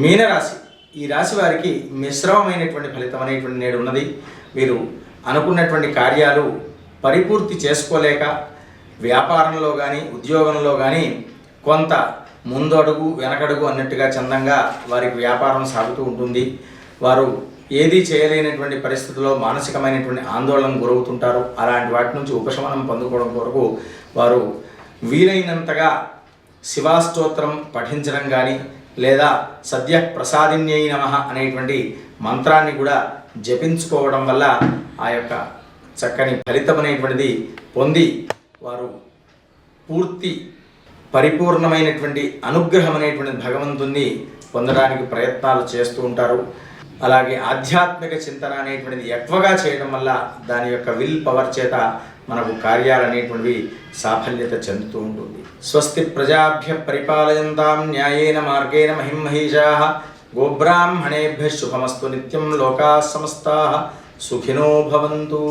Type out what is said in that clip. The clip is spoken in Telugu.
మీనరాశి. ఈ రాశి వారికి మిశ్రమమైనటువంటి ఫలితం అనేటువంటి నేడు ఉన్నది. వీరు అనుకున్నటువంటి కార్యాలు పరిపూర్తి చేసుకోలేక వ్యాపారంలో కానీ ఉద్యోగంలో కానీ కొంత ముందడుగు వెనకడుగు అన్నట్టుగా చందంగా వారికి వ్యాపారం సాగుతూ ఉంటుంది. వారు ఏదీ చేయలేనటువంటి పరిస్థితుల్లో మానసికమైనటువంటి ఆందోళనకు గురవుతుంటారు. అలాంటి వాటి నుంచి ఉపశమనం పొందుకోవడం కొరకు వారు వీలైనంతగా శివాస్తోత్రం పఠించడం కానీ లేదా సద్య ప్రసాదిన్యై నమ అనేటువంటి మంత్రాన్ని కూడా జపించుకోవడం వల్ల ఆ యొక్క చక్కని ఫలితం అనేటువంటిది పొంది వారు పూర్తి పరిపూర్ణమైనటువంటి అనుగ్రహం అనేటువంటి భగవంతుణ్ణి పొందడానికి ప్రయత్నాలు చేస్తూ ఉంటారు. అలాగే ఆధ్యాత్మిక చింతన అనేటువంటిది ఎక్కువగా చేయడం వల్ల దాని యొక్క విల్ పవర్ చేత మనకు కార్యాలు అనేటువంటివి సాఫల్యత చెందుతూ ఉంటుంది. స్వస్తి ప్రజాభ్య పరిపాలయంతాం న్యాయేన మార్గేణ మహిమహీషా గోబ్రాహ్మణేభ్య శుభమస్తు నిత్యం లోకా సమస్తా సుఖినో భవంతు.